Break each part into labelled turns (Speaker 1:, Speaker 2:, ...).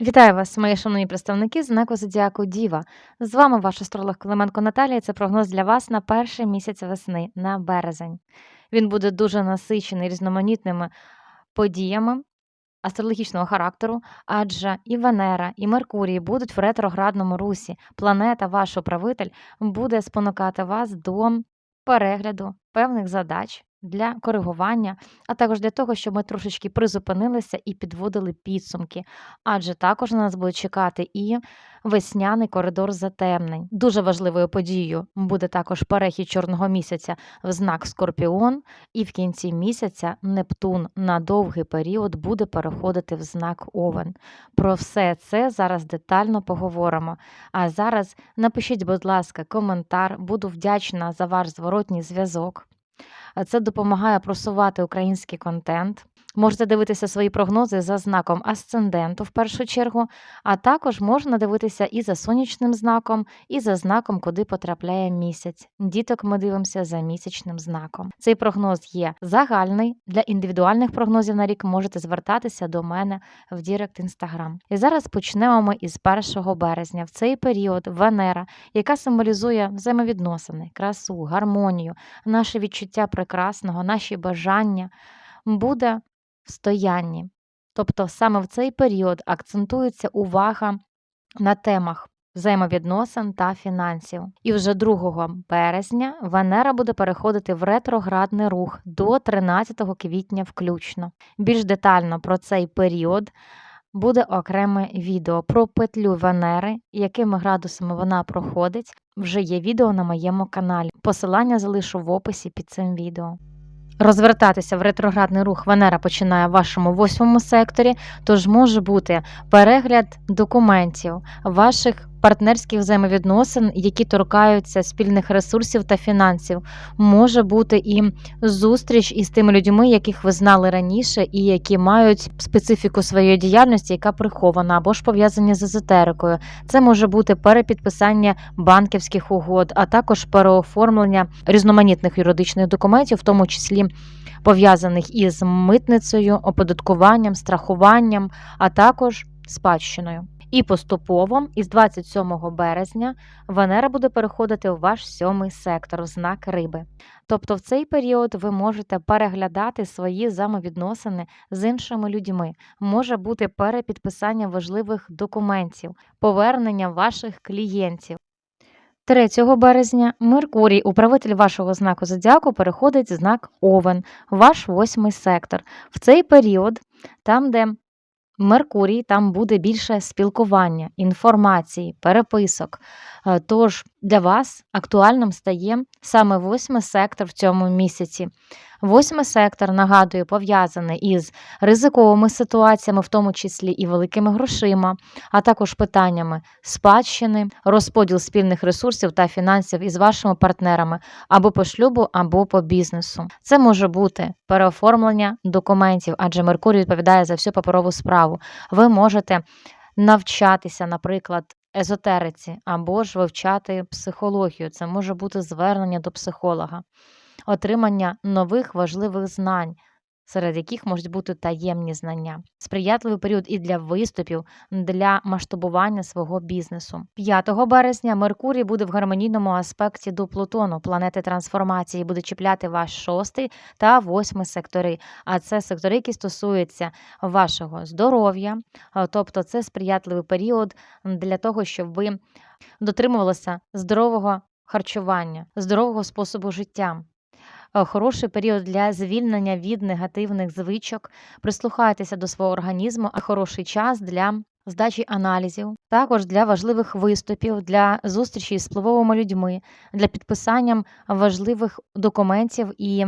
Speaker 1: Вітаю вас, мої шановні представники знаку Зодіаку Діва. З вами ваш астролог Клименко Наталія. Це прогноз для вас на перший місяць весни, на березень. Він буде дуже насичений різноманітними подіями астрологічного характеру, адже і Венера, і Меркурій будуть в ретроградному русі. Планета, ваш управитель, буде спонукати вас до перегляду певних задач для коригування, а також для того, щоб ми трошечки призупинилися і підводили підсумки. Адже також на нас буде чекати і весняний коридор затемнень. Дуже важливою подією буде також перехід чорного місяця в знак Скорпіон, і в кінці місяця Нептун на довгий період буде переходити в знак Овен. Про все це зараз детально поговоримо. А зараз напишіть, будь ласка, коментар. Буду вдячна за ваш зворотній зв'язок. Це допомагає просувати український контент. Можете дивитися свої прогнози за знаком асценденту в першу чергу, а також можна дивитися і за сонячним знаком, і за знаком, куди потрапляє місяць. Діток ми дивимося за місячним знаком. Цей прогноз є загальний. Для індивідуальних прогнозів на рік можете звертатися до мене в Дірект Інстаграм. І зараз почнемо ми із 1 березня. В цей період Венера, яка символізує взаємовідносини, красу, гармонію, наше відчуття прекрасного, наші бажання, буде стоянні. Тобто саме в цей період акцентується увага на темах взаємовідносин та фінансів. І вже 2 березня Венера буде переходити в ретроградний рух до 13 квітня включно. Більш детально про цей період. Буде окреме відео про петлю Венери, якими градусами вона проходить. Вже є відео на моєму каналі. Посилання залишу в описі під цим відео. Розвертатися в ретроградний рух Венера починає в вашому восьмому секторі, тож може бути перегляд документів, ваших партнерських взаємовідносин, які торкаються спільних ресурсів та фінансів. Може бути і зустріч із тими людьми, яких ви знали раніше, і які мають специфіку своєї діяльності, яка прихована або ж пов'язані з езотерикою. Це може бути перепідписання банківських угод, а також переоформлення різноманітних юридичних документів, в тому числі. Пов'язаних із митницею, оподаткуванням, страхуванням, а також спадщиною. І поступово, із 27 березня, Венера буде переходити у ваш сьомий сектор, в знак риби. Тобто в цей період ви можете переглядати свої взаємовідносини з іншими людьми, може бути перепідписання важливих документів, повернення ваших клієнтів. 3 березня Меркурій, управитель вашого знаку зодіаку, переходить знак Овен, ваш восьмий сектор. В цей період, там, де Меркурій, там буде більше спілкування, інформації, переписок. Е, Тож для вас актуальним стає саме восьмий сектор в цьому місяці. Восьмий сектор, нагадую, пов'язаний із ризиковими ситуаціями, в тому числі і великими грошима, а також питаннями спадщини, розподіл спільних ресурсів та фінансів із вашими партнерами або по шлюбу, або по бізнесу. Це може бути переоформлення документів, адже Меркурій відповідає за всю паперову справу. Ви можете навчатися, наприклад, езотериці або ж вивчати психологію. Це може бути звернення до психолога отримання нових важливих знань, серед яких можуть бути таємні знання, сприятливий період і для виступів, для масштабування свого бізнесу. 5 березня Меркурій буде в гармонійному аспекті до Плутону, планети трансформації, буде чіпляти ваш шостий та восьмий сектори. А це сектори, які стосуються вашого здоров'я, тобто це сприятливий період для того, щоб ви дотримувалися здорового харчування, здорового способу життя. Е, хороший період для звільнення від негативних звичок, прислухайтеся до свого організму, а хороший час для здачі аналізів, також для важливих виступів, для зустрічі з впливовими людьми, для підписання важливих документів і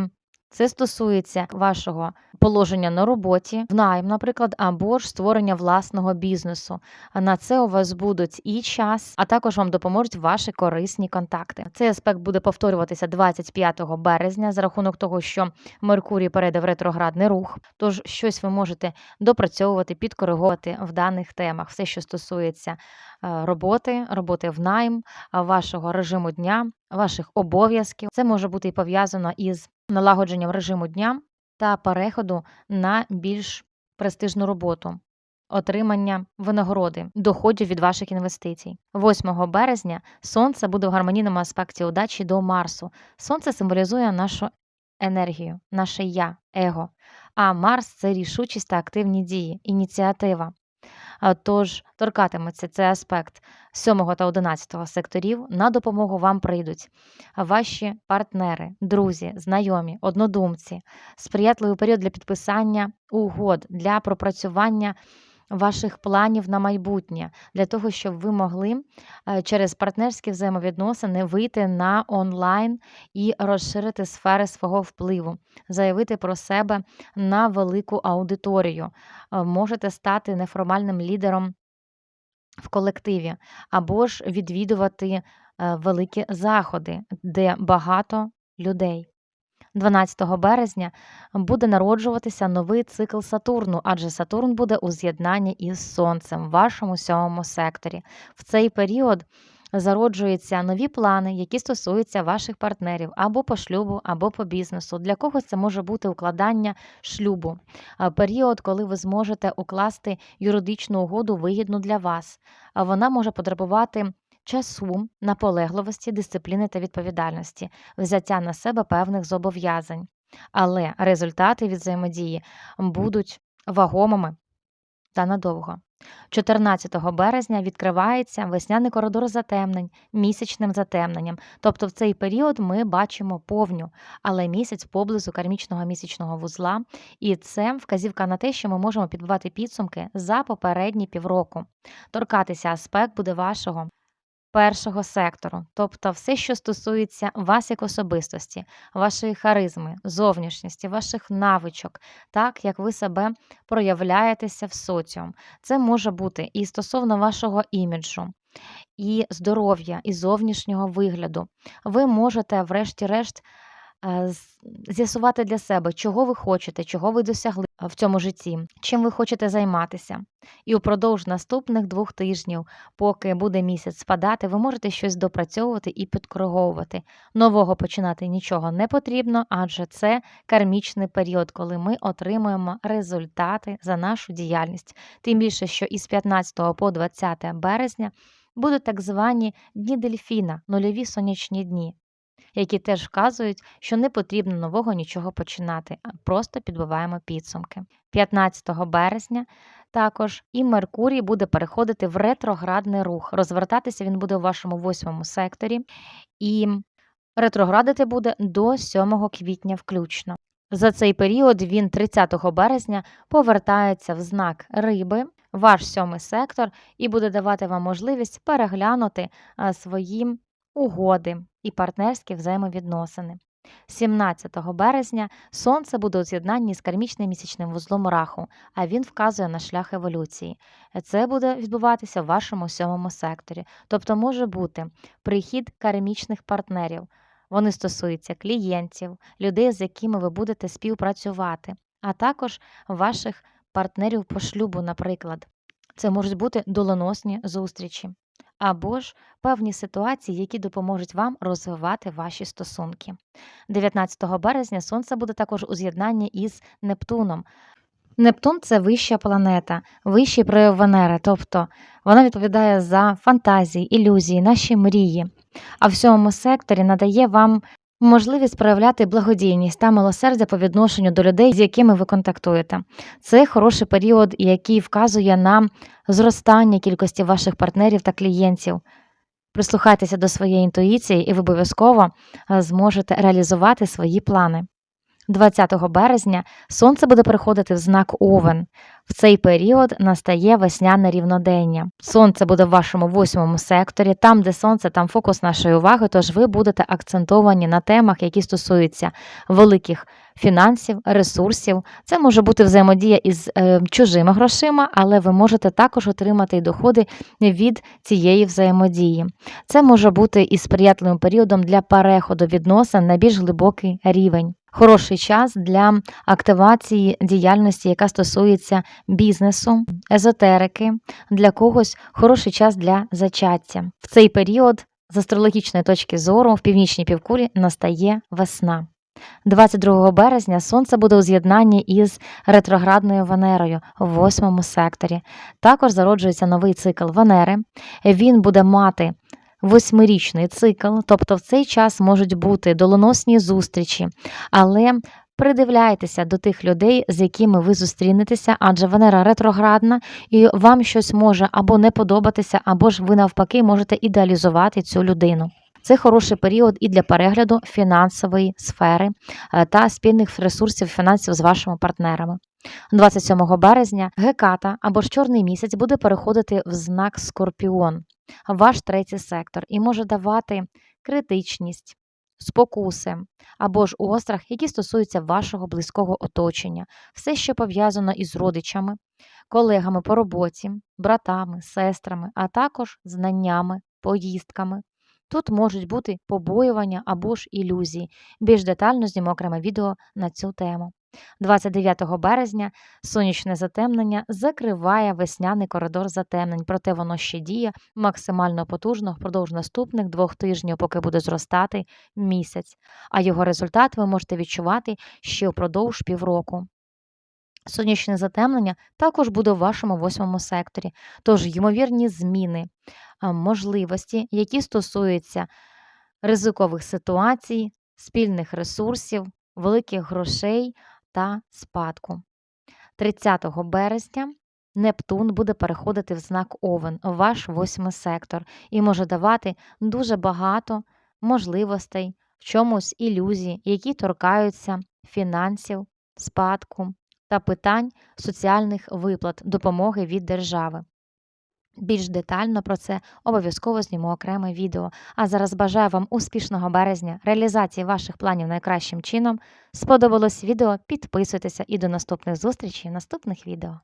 Speaker 1: це стосується вашого положення на роботі, в найм, наприклад, або ж створення власного бізнесу. На це у вас будуть і час, а також вам допоможуть ваші корисні контакти. Цей аспект буде повторюватися 25 березня за рахунок того, що Меркурій перейде в ретроградний рух. Тож щось ви можете допрацьовувати, підкориговувати в даних темах, все, що стосується роботи, роботи в найм, вашого режиму дня, ваших обов'язків. Це може бути і пов'язано із налагодженням режиму дня та переходу на більш престижну роботу. отримання винагороди, доходів від ваших інвестицій. 8 березня сонце буде в гармонійному аспекті удачі до Марсу. Сонце символізує нашу енергію, наше я, его. А Марс це рішучість та активні дії, ініціатива. А, Тож торкатиметься цей аспект 7 та 11 секторів. На допомогу вам прийдуть ваші партнери, друзі, знайомі, однодумці, сприятливий період для підписання угод, для пропрацювання ваших планів на майбутнє, для того, щоб ви могли е, через партнерські взаємовідносини вийти на онлайн і розширити сфери свого впливу, заявити про себе на велику аудиторію. Е, Можете стати неформальним лідером в колективі, або ж відвідувати е, великі заходи, де багато людей. 12 березня буде народжуватися новий цикл Сатурну, адже Сатурн буде у з'єднанні із Сонцем в вашому сьомому секторі. В цей період зароджуються нові плани, які стосуються ваших партнерів або по шлюбу, або по бізнесу. Для когось це може бути укладання шлюбу, період, коли ви зможете укласти юридичну угоду вигідну для вас. Вона може потребувати часу, наполегливості, дисципліни та відповідальності, взяття на себе певних зобов'язань. Але результати від взаємодії будуть вагомими та надовго. 14 березня відкривається весняний коридор затемнень місячним затемненням. Тобто в цей період ми бачимо повню, але місяць поблизу кармічного місячного вузла, і це вказівка на те, що ми можемо підбивати підсумки за попередні півроку. Торкатися аспект буде вашого першого сектору, тобто все, що стосується вас як особистості, вашої харизми, зовнішності, ваших навичок, так як ви себе проявляєтеся в соціум. Це може бути і стосовно вашого іміджу, і здоров'я, і зовнішнього вигляду. Ви можете, врешті-решт, з'ясувати для себе, чого ви хочете, чого ви досягли в цьому житті, чим ви хочете займатися. І упродовж наступних двох тижнів, поки буде місяць спадати, ви можете щось допрацьовувати і підкориговувати. Нового починати нічого не потрібно, адже це кармічний період, коли ми отримуємо результати за нашу діяльність. Тим більше, що із 15 по 20 березня будуть так звані дні дельфіна, нульові сонячні дні. Які теж вказують, що не потрібно нового нічого починати, а просто підбиваємо підсумки. 15 березня також і Меркурій буде переходити в ретроградний рух. Розвертатися він буде у вашому восьмому секторі, і ретроградити буде до 7 квітня включно. За цей період він 30 березня повертається в знак риби, ваш сьомий сектор, і буде давати вам можливість переглянути свої угоди і партнерські взаємовідносини. 17 березня Сонце буде у з'єднанні з кармічним місячним вузлом раху, а він вказує на шлях еволюції. Це буде відбуватися в вашому сьомому секторі, тобто може бути прихід кармічних партнерів. Вони стосуються клієнтів, людей, з якими ви будете співпрацювати, а також ваших партнерів по шлюбу, наприклад. Це можуть бути доленосні зустрічі або ж певні ситуації, які допоможуть вам розвивати ваші стосунки. 19 березня Сонце буде також у з'єднанні із Нептуном. Нептун це вища планета, вищий прояв Венери, тобто вона відповідає за фантазії, ілюзії, наші мрії. А в сьомому секторі надає вам можливість проявляти благодійність та милосердя по відношенню до людей, з якими ви контактуєте. Це хороший період, який вказує на зростання кількості ваших партнерів та клієнтів. Прислухайтеся до своєї інтуїції, і ви обов'язково е, зможете реалізувати свої плани. 20 березня сонце буде переходити в знак Овен. В цей період настає весняне рівнодення. Сонце буде в вашому восьмому секторі, там, де сонце, там фокус нашої уваги, тож ви будете акцентовані на темах, які стосуються великих фінансів, ресурсів. Це може бути взаємодія із е, чужими грошима, але ви можете також отримати й доходи від цієї взаємодії. Це може бути і сприятливим періодом для переходу відносин на більш глибокий рівень. Хороший час для активації діяльності, яка стосується бізнесу, езотерики, для когось хороший час для зачаття. В цей період з астрологічної точки зору в північній півкулі настає весна. 22 березня Сонце буде у з'єднанні із ретроградною Венерою в восьмому секторі. Також зароджується новий цикл Венери. Він буде мати восьмирічний цикл, тобто в цей час можуть бути доленосні зустрічі, але придивляйтеся до тих людей, з якими ви зустрінетеся, адже Венера ретроградна, і вам щось може або не подобатися, або ж ви навпаки можете ідеалізувати цю людину. Це хороший період і для перегляду фінансової сфери е, та спільних ресурсів фінансів з вашими партнерами. 27 березня Геката або ж чорний місяць буде переходити в знак Скорпіон, ваш третій сектор, і може давати критичність, спокуси або ж острах, які стосуються вашого близького оточення, все, що пов'язано із родичами, колегами по роботі, братами, сестрами, а також знаннями, поїздками. Тут можуть бути побоювання або ж ілюзії. Більш детально зніму окреме відео на цю тему. 29 березня сонячне затемнення закриває весняний коридор затемнень, проте воно ще діє максимально потужно впродовж наступних двох тижнів, поки буде зростати місяць. А його результат ви можете відчувати ще впродовж півроку. Сонячне затемнення також буде в вашому восьмому секторі, тож ймовірні зміни, можливості, які стосуються ризикових ситуацій, спільних ресурсів, великих грошей та спадку. 30 березня Нептун буде переходити в знак Овен, ваш восьмий сектор, і може давати дуже багато можливостей в чомусь ілюзій, які торкаються фінансів, спадку та питань соціальних виплат, допомоги від держави. Більш детально про це обов'язково зніму окреме відео. А зараз бажаю вам успішного березня, реалізації ваших планів найкращим чином. Сподобалось відео? Підписуйтеся і до наступних зустрічей в наступних відео.